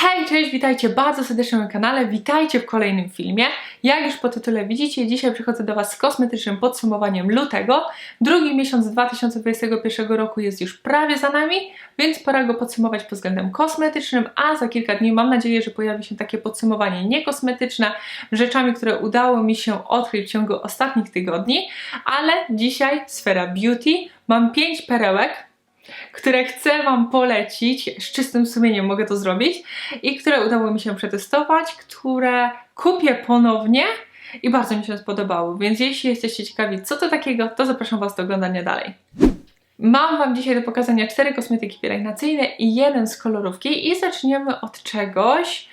Hej, cześć, witajcie bardzo serdecznie na kanale, witajcie w kolejnym filmie. Jak już po tytule widzicie, dzisiaj przychodzę do Was z kosmetycznym podsumowaniem lutego. Drugi miesiąc 2021 roku jest już prawie za nami, więc pora go podsumować pod względem kosmetycznym, a za kilka dni mam nadzieję, że pojawi się takie podsumowanie niekosmetyczne, rzeczami, które udało mi się odkryć w ciągu ostatnich tygodni, ale dzisiaj sfera beauty. Mam 5 perełek, które chcę Wam polecić, z czystym sumieniem mogę to zrobić i które udało mi się przetestować, które kupię ponownie i bardzo mi się spodobały. Więc jeśli jesteście ciekawi, co to takiego, to zapraszam Was do oglądania dalej. Mam Wam dzisiaj do pokazania cztery kosmetyki pielęgnacyjne i jeden z kolorówki i zaczniemy od czegoś,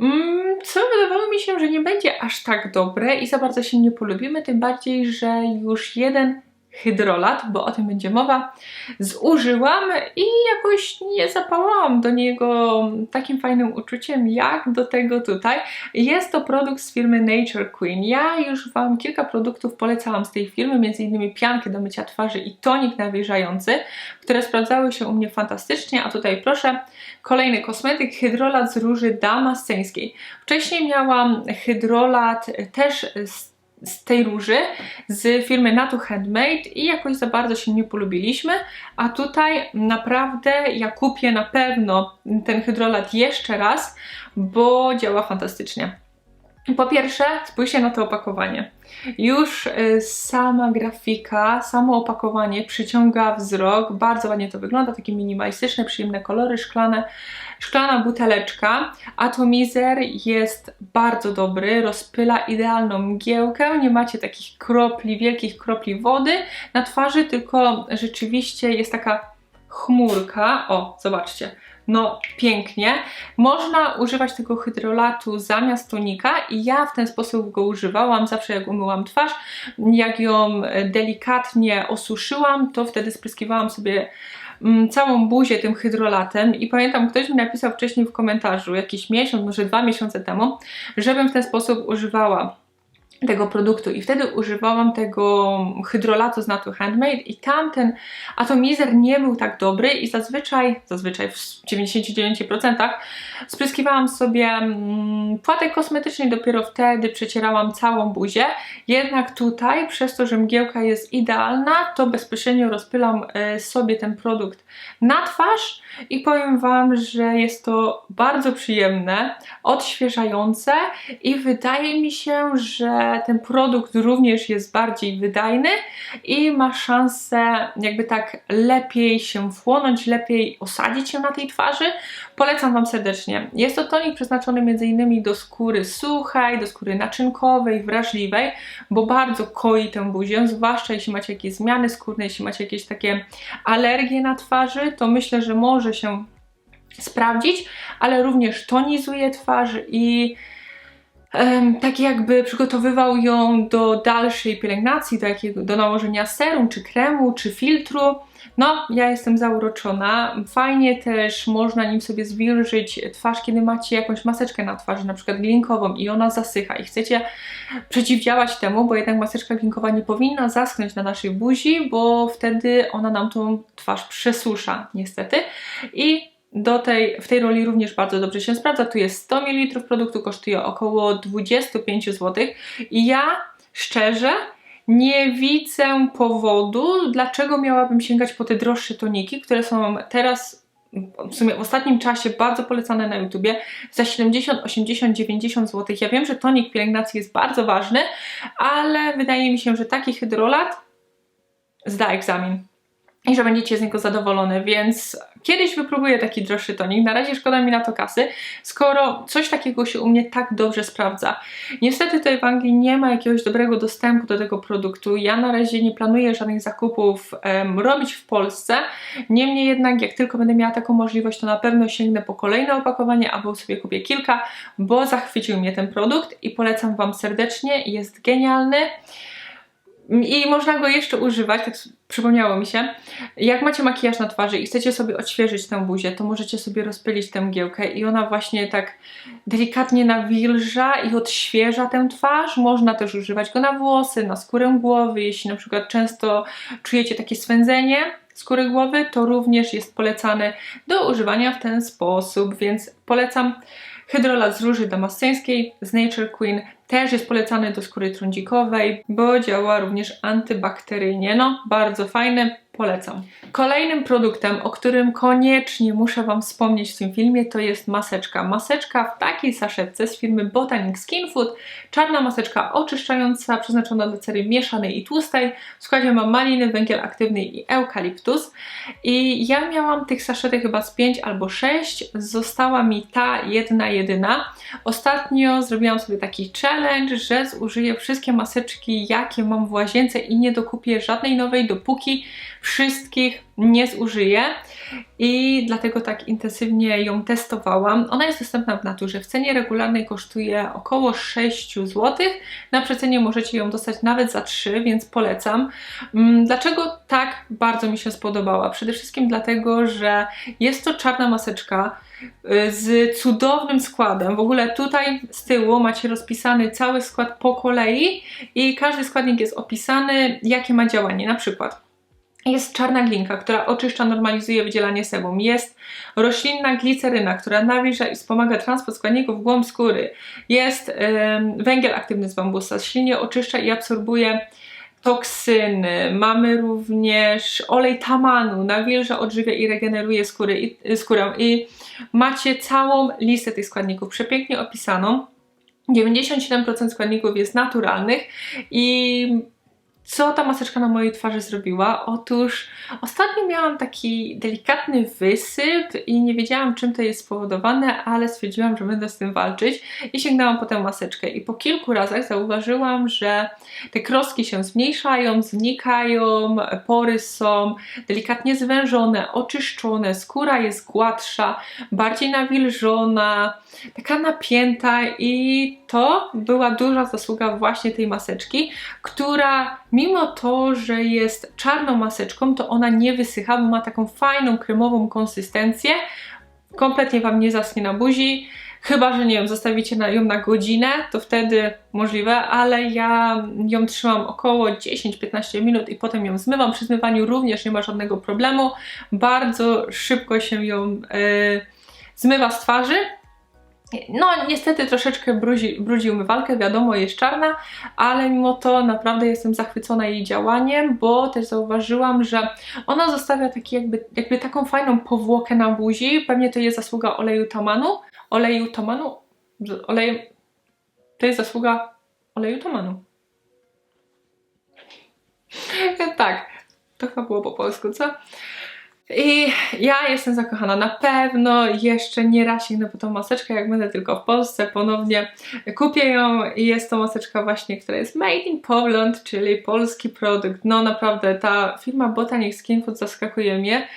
mm, co wydawało mi się, że nie będzie aż tak dobre i za bardzo się nie polubimy, tym bardziej, że już jeden hydrolat, bo o tym będzie mowa, zużyłam i jakoś nie zapałałam do niego takim fajnym uczuciem jak do tego tutaj. Jest to produkt z firmy Nature Queen. Ja już Wam kilka produktów polecałam z tej firmy, innymi piankę do mycia twarzy i tonik nawilżający, które sprawdzały się u mnie fantastycznie, a tutaj proszę, kolejny kosmetyk, hydrolat z róży damasceńskiej. Wcześniej miałam hydrolat też z z tej róży z firmy Natu Handmade i jakoś za bardzo się nie polubiliśmy, a tutaj naprawdę ja kupię na pewno ten hydrolat jeszcze raz, bo działa fantastycznie. Po pierwsze, spójrzcie na to opakowanie. Już y, sama grafika, samo opakowanie przyciąga wzrok, bardzo ładnie to wygląda, takie minimalistyczne, przyjemne kolory szklane, szklana buteleczka. Atomizer jest bardzo dobry, rozpyla idealną mgiełkę, nie macie takich kropli, wielkich kropli wody na twarzy, tylko rzeczywiście jest taka chmurka, o zobaczcie, no pięknie. Można używać tego hydrolatu zamiast tonika i ja w ten sposób go używałam zawsze jak umyłam twarz. Jak ją delikatnie osuszyłam, to wtedy spryskiwałam sobie mm, całą buzię tym hydrolatem i pamiętam, ktoś mi napisał wcześniej w komentarzu, jakiś miesiąc, może dwa miesiące temu, żebym w ten sposób używała tego produktu i wtedy używałam tego hydrolatu z Natu Handmade i tamten atomizer nie był tak dobry i zazwyczaj, zazwyczaj w 99% spryskiwałam sobie mm, płatek kosmetyczny i dopiero wtedy przecierałam całą buzię. Jednak tutaj, przez to, że mgiełka jest idealna, to bezpośrednio rozpylam e, sobie ten produkt na twarz i powiem Wam, że jest to bardzo przyjemne, odświeżające i wydaje mi się, że ten produkt również jest bardziej wydajny i ma szansę jakby tak lepiej się wchłonąć, lepiej osadzić się na tej twarzy. Polecam Wam serdecznie. Jest to tonik przeznaczony m.in. do skóry suchej, do skóry naczynkowej, wrażliwej, bo bardzo koi tę buzię, zwłaszcza jeśli macie jakieś zmiany skórne, jeśli macie jakieś takie alergie na twarzy, to myślę, że może się sprawdzić, ale również tonizuje twarz i tak jakby przygotowywał ją do dalszej pielęgnacji, do, jakiego, do nałożenia serum, czy kremu, czy filtru. No, ja jestem zauroczona. Fajnie też można nim sobie zwilżyć twarz, kiedy macie jakąś maseczkę na twarzy, na przykład glinkową i ona zasycha i chcecie przeciwdziałać temu, bo jednak maseczka glinkowa nie powinna zaschnąć na naszej buzi, bo wtedy ona nam tą twarz przesusza niestety. I do tej, w tej roli również bardzo dobrze się sprawdza. Tu jest 100 ml produktu, kosztuje około 25 zł i ja szczerze nie widzę powodu, dlaczego miałabym sięgać po te droższe toniki, które są teraz w sumie w ostatnim czasie bardzo polecane na YouTubie za 70, 80, 90 zł. Ja wiem, że tonik pielęgnacji jest bardzo ważny, ale wydaje mi się, że taki hydrolat zda egzamin i że będziecie z niego zadowolone, więc kiedyś wypróbuję taki droższy tonik. Na razie szkoda mi na to kasy, skoro coś takiego się u mnie tak dobrze sprawdza. Niestety tutaj w Anglii nie ma jakiegoś dobrego dostępu do tego produktu. Ja na razie nie planuję żadnych zakupów um, robić w Polsce. Niemniej jednak, jak tylko będę miała taką możliwość, to na pewno sięgnę po kolejne opakowanie albo sobie kupię kilka, bo zachwycił mnie ten produkt i polecam Wam serdecznie. Jest genialny. I można go jeszcze używać, tak przypomniało mi się. Jak macie makijaż na twarzy i chcecie sobie odświeżyć tę buzię, to możecie sobie rozpylić tę mgiełkę i ona właśnie tak delikatnie nawilża i odświeża tę twarz. Można też używać go na włosy, na skórę głowy, jeśli na przykład często czujecie takie swędzenie skóry głowy, to również jest polecany do używania w ten sposób, więc polecam hydrolat z róży damasceńskiej z Nature Queen też jest polecany do skóry trądzikowej, bo działa również antybakteryjnie. No, bardzo fajny, polecam. Kolejnym produktem, o którym koniecznie muszę Wam wspomnieć w tym filmie, to jest maseczka. Maseczka w takiej saszetce z firmy Botanic Skin Food. Czarna maseczka oczyszczająca, przeznaczona do cery mieszanej i tłustej. W składzie ma maliny, węgiel aktywny i eukaliptus. I ja miałam tych saszetek chyba z 5 albo 6. Została mi ta jedna, jedyna. Ostatnio zrobiłam sobie taki challenge, że zużyję wszystkie maseczki, jakie mam w łazience i nie dokupię żadnej nowej, dopóki wszystkich nie zużyję i dlatego tak intensywnie ją testowałam. Ona jest dostępna w naturze. W cenie regularnej kosztuje około 6 zł. Na przecenie możecie ją dostać nawet za 3, więc polecam. Mm, dlaczego tak bardzo mi się spodobała? Przede wszystkim dlatego, że jest to czarna maseczka y, z cudownym składem. W ogóle tutaj z tyłu macie rozpisany cały skład po kolei i każdy składnik jest opisany, jakie ma działanie. Na przykład jest czarna glinka, która oczyszcza, normalizuje wydzielanie sebum. Jest roślinna gliceryna, która nawilża i wspomaga transport składników w głąb skóry. Jest węgiel aktywny z bambusa, silnie oczyszcza i absorbuje toksyny. Mamy również olej tamanu, nawilża, odżywia i regeneruje skóry i, skórę. I macie całą listę tych składników przepięknie opisaną. 97% składników jest naturalnych i co ta maseczka na mojej twarzy zrobiła? Otóż ostatnio miałam taki delikatny wysyp i nie wiedziałam czym to jest spowodowane, ale stwierdziłam, że będę z tym walczyć i sięgnęłam po tę maseczkę i po kilku razach zauważyłam, że te kroski się zmniejszają, znikają, pory są delikatnie zwężone, oczyszczone, skóra jest gładsza, bardziej nawilżona, taka napięta i to była duża zasługa właśnie tej maseczki, która mimo to, że jest czarną maseczką, to ona nie wysycha, bo ma taką fajną, kremową konsystencję. Kompletnie Wam nie zaschnie na buzi. Chyba, że nie wiem, zostawicie ją na godzinę, to wtedy możliwe, ale ja ją trzymam około 10-15 minut i potem ją zmywam. Przy zmywaniu również nie ma żadnego problemu. Bardzo szybko się ją yy, zmywa z twarzy. No, niestety troszeczkę brudzi, brudzi umywalkę, wiadomo, jest czarna, ale mimo to naprawdę jestem zachwycona jej działaniem, bo też zauważyłam, że ona zostawia taki jakby, jakby taką fajną powłokę na buzi. Pewnie to jest zasługa oleju tamanu. Oleju tamanu? Oleju... To jest zasługa oleju tamanu. tak, to chyba było po polsku, co? I ja jestem zakochana. Na pewno jeszcze nie raz sięgnę po tą maseczkę, jak będę tylko w Polsce, ponownie kupię ją i jest to maseczka właśnie, która jest made in Poland, czyli polski produkt. No naprawdę, ta firma Botanic Skin Food zaskakuje mnie.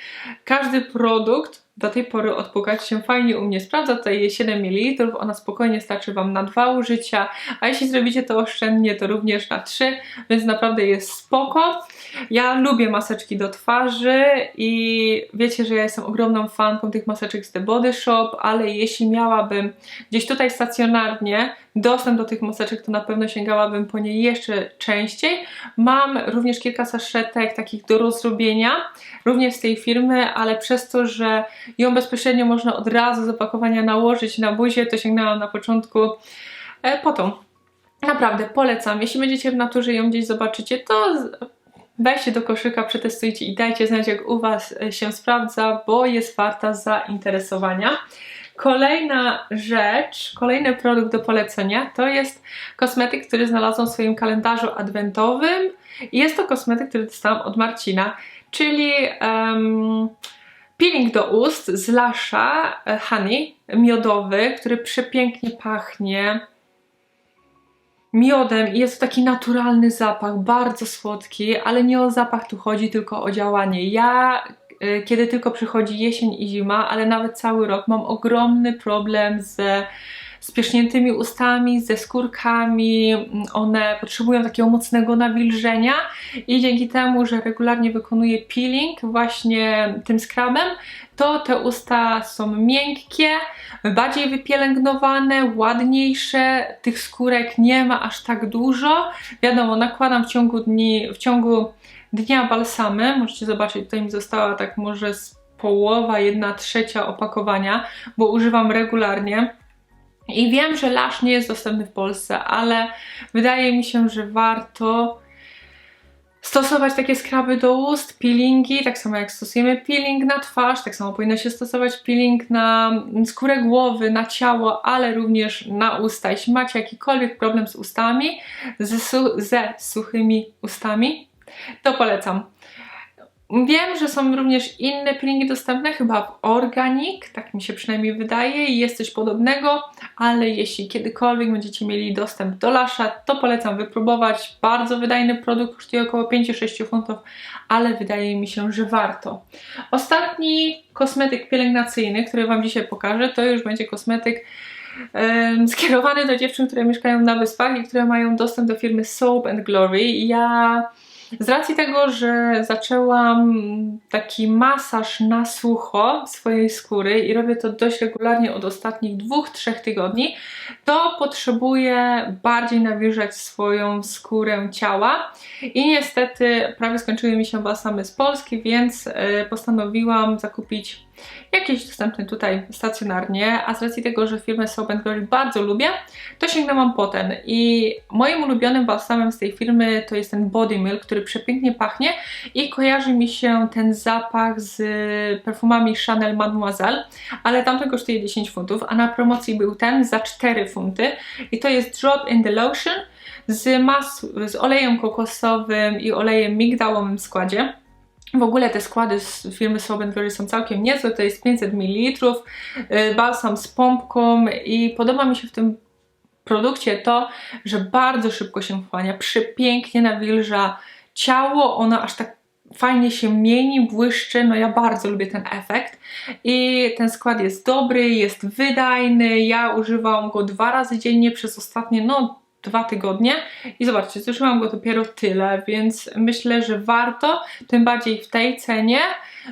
Każdy produkt do tej pory od Pugacci się fajnie u mnie sprawdza. Tutaj jest 7 ml, ona spokojnie starczy Wam na dwa użycia, a jeśli zrobicie to oszczędnie, to również na trzy, więc naprawdę jest spoko. Ja lubię maseczki do twarzy i wiecie, że ja jestem ogromną fanką tych maseczek z The Body Shop, ale jeśli miałabym gdzieś tutaj stacjonarnie dostęp do tych maseczek, to na pewno sięgałabym po nie jeszcze częściej. Mam również kilka saszetek takich do rozrobienia, również z tej firmy, ale przez to, że ją bezpośrednio można od razu z opakowania nałożyć na buzię, to sięgnęłam na początku e, po tą. Naprawdę polecam. Jeśli będziecie w naturze ją gdzieś zobaczycie, to weźcie do koszyka, przetestujcie i dajcie znać, jak u Was e, się sprawdza, bo jest warta zainteresowania. Kolejna rzecz, kolejny produkt do polecenia to jest kosmetyk, który znalazłam w swoim kalendarzu adwentowym. Jest to kosmetyk, który dostałam od Marcina, czyli um, peeling do ust z Lasha e, Honey, miodowy, który przepięknie pachnie miodem i jest to taki naturalny zapach, bardzo słodki, ale nie o zapach tu chodzi, tylko o działanie. Ja kiedy tylko przychodzi jesień i zima, ale nawet cały rok mam ogromny problem z pierzchniętymi ustami, ze skórkami, one potrzebują takiego mocnego nawilżenia i dzięki temu, że regularnie wykonuję peeling właśnie tym skrabem, to te usta są miękkie, bardziej wypielęgnowane, ładniejsze, tych skórek nie ma aż tak dużo. Wiadomo, nakładam w ciągu dni, w ciągu dnia balsamy. Możecie zobaczyć, tutaj mi została tak może z połowa, jedna trzecia opakowania, bo używam regularnie. I wiem, że lasz nie jest dostępny w Polsce, ale wydaje mi się, że warto stosować takie skraby do ust, peelingi, tak samo jak stosujemy peeling na twarz, tak samo powinno się stosować peeling na skórę głowy, na ciało, ale również na usta. Jeśli macie jakikolwiek problem z ustami, ze, su ze suchymi ustami, to polecam. Wiem, że są również inne peelingi dostępne, chyba w Organic, tak mi się przynajmniej wydaje, i jest coś podobnego, ale jeśli kiedykolwiek będziecie mieli dostęp do Lasha, to polecam wypróbować. Bardzo wydajny produkt, kosztuje około 5-6 funtów, ale wydaje mi się, że warto. Ostatni kosmetyk pielęgnacyjny, który Wam dzisiaj pokażę, to już będzie kosmetyk skierowany do dziewczyn, które mieszkają na wyspach i które mają dostęp do firmy Soap and Glory. Ja z racji tego, że zaczęłam taki masaż na sucho swojej skóry i robię to dość regularnie od ostatnich dwóch, trzech tygodni, to potrzebuję bardziej nawilżać swoją skórę ciała. I niestety prawie skończyły mi się balsamy z Polski, więc e, postanowiłam zakupić jakieś dostępne tutaj stacjonarnie, a z racji tego, że firmę Soap Glory bardzo lubię, to sięgnęłam po ten i moim ulubionym balsamem z tej firmy to jest ten Body Milk, który przepięknie pachnie i kojarzy mi się ten zapach z perfumami Chanel Mademoiselle, ale tamten kosztuje 10 funtów, a na promocji był ten za 4 funty i to jest Drop in the Lotion z, mas z olejem kokosowym i olejem migdałowym w składzie. W ogóle te składy z firmy Glory są całkiem niezłe, to jest 500 ml, y, balsam z pompką i podoba mi się w tym produkcie to, że bardzo szybko się wchłania, przepięknie nawilża ciało, ono aż tak fajnie się mieni, błyszczy, no ja bardzo lubię ten efekt i ten skład jest dobry, jest wydajny, ja używam go dwa razy dziennie przez ostatnie no dwa tygodnie i zobaczcie, zużyłam go dopiero tyle, więc myślę, że warto, tym bardziej w tej cenie,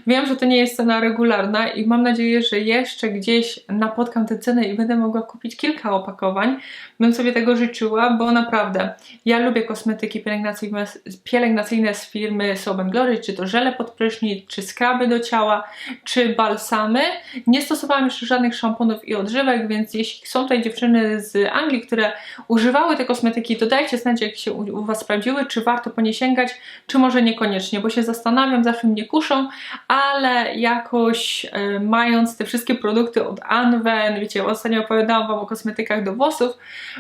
Wiem, że to nie jest cena regularna i mam nadzieję, że jeszcze gdzieś napotkam tę cenę i będę mogła kupić kilka opakowań. Bym sobie tego życzyła, bo naprawdę ja lubię kosmetyki pielęgnacyjne, pielęgnacyjne z firmy Soap Glory, czy to żele pod prysznic, czy skraby do ciała, czy balsamy. Nie stosowałam jeszcze żadnych szamponów i odżywek, więc jeśli są tutaj dziewczyny z Anglii, które używały te kosmetyki, to dajcie znać, jak się u, u Was sprawdziły, czy warto po nie sięgać, czy może niekoniecznie, bo się zastanawiam, zawsze mnie kuszą, ale jakoś e, mając te wszystkie produkty od Anwen, wiecie, ostatnio opowiadałam Wam o kosmetykach do włosów,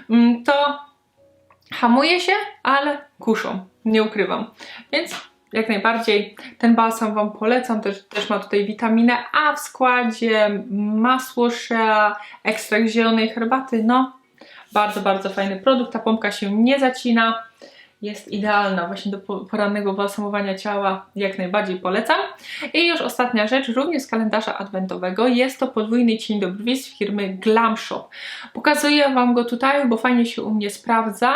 mm, to hamuje się, ale kuszą, nie ukrywam. Więc jak najbardziej ten balsam Wam polecam, też, też ma tutaj witaminę A w składzie, masło shea, ekstrakt zielonej herbaty, no bardzo, bardzo fajny produkt, ta pompka się nie zacina, jest idealna właśnie do porannego balsamowania ciała, jak najbardziej polecam. I już ostatnia rzecz, również z kalendarza adwentowego, jest to podwójny cień do brwi z firmy Glam Shop. Pokazuję Wam go tutaj, bo fajnie się u mnie sprawdza.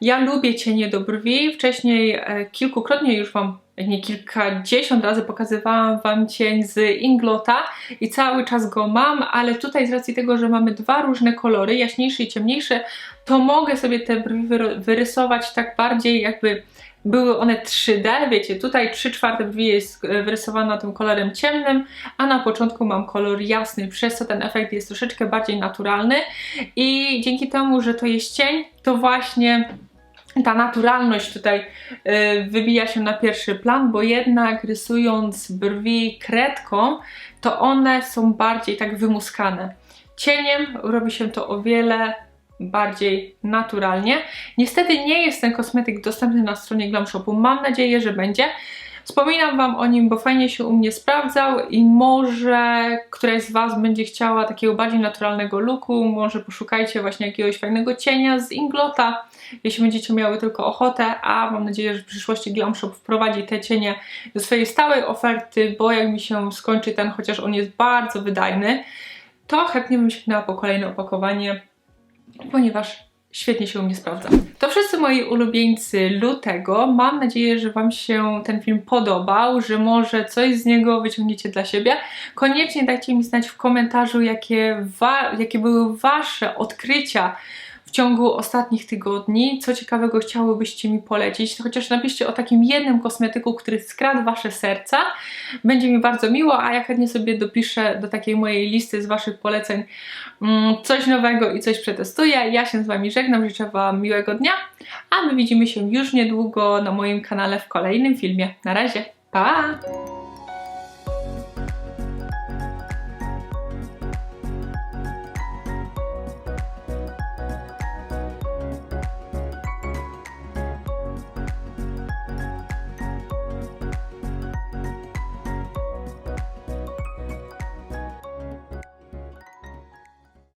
Ja lubię cienie do brwi, wcześniej e, kilkukrotnie już Wam nie kilkadziesiąt razy pokazywałam Wam cień z Inglota i cały czas go mam, ale tutaj z racji tego, że mamy dwa różne kolory, jaśniejszy i ciemniejszy, to mogę sobie te brwi wyrysować tak bardziej jakby były one 3D, wiecie, tutaj 3 czwarte brwi jest e, wyrysowana tym kolorem ciemnym, a na początku mam kolor jasny, przez co ten efekt jest troszeczkę bardziej naturalny. I dzięki temu, że to jest cień, to właśnie ta naturalność tutaj y, wybija się na pierwszy plan, bo jednak rysując brwi kredką, to one są bardziej tak wymuskane. Cieniem robi się to o wiele bardziej naturalnie. Niestety nie jest ten kosmetyk dostępny na stronie Glam Shopu. Mam nadzieję, że będzie. Wspominam Wam o nim, bo fajnie się u mnie sprawdzał i może któraś z Was będzie chciała takiego bardziej naturalnego looku, może poszukajcie właśnie jakiegoś fajnego cienia z Inglota, jeśli będziecie miały tylko ochotę, a mam nadzieję, że w przyszłości Glam Shop wprowadzi te cienie do swojej stałej oferty, bo jak mi się skończy ten, chociaż on jest bardzo wydajny, to chętnie bym sięgnęła po kolejne opakowanie, ponieważ świetnie się u mnie sprawdza. To wszyscy moi ulubieńcy lutego. Mam nadzieję, że Wam się ten film podobał, że może coś z niego wyciągniecie dla siebie. Koniecznie dajcie mi znać w komentarzu, jakie, jakie były Wasze odkrycia w ciągu ostatnich tygodni. Co ciekawego chciałybyście mi polecić? Chociaż napiszcie o takim jednym kosmetyku, który skradł Wasze serca. Będzie mi bardzo miło, a ja chętnie sobie dopiszę do takiej mojej listy z Waszych poleceń mm, coś nowego i coś przetestuję. Ja się z Wami żegnam, życzę Wam miłego dnia, a my widzimy się już niedługo na moim kanale w kolejnym filmie. Na razie, pa!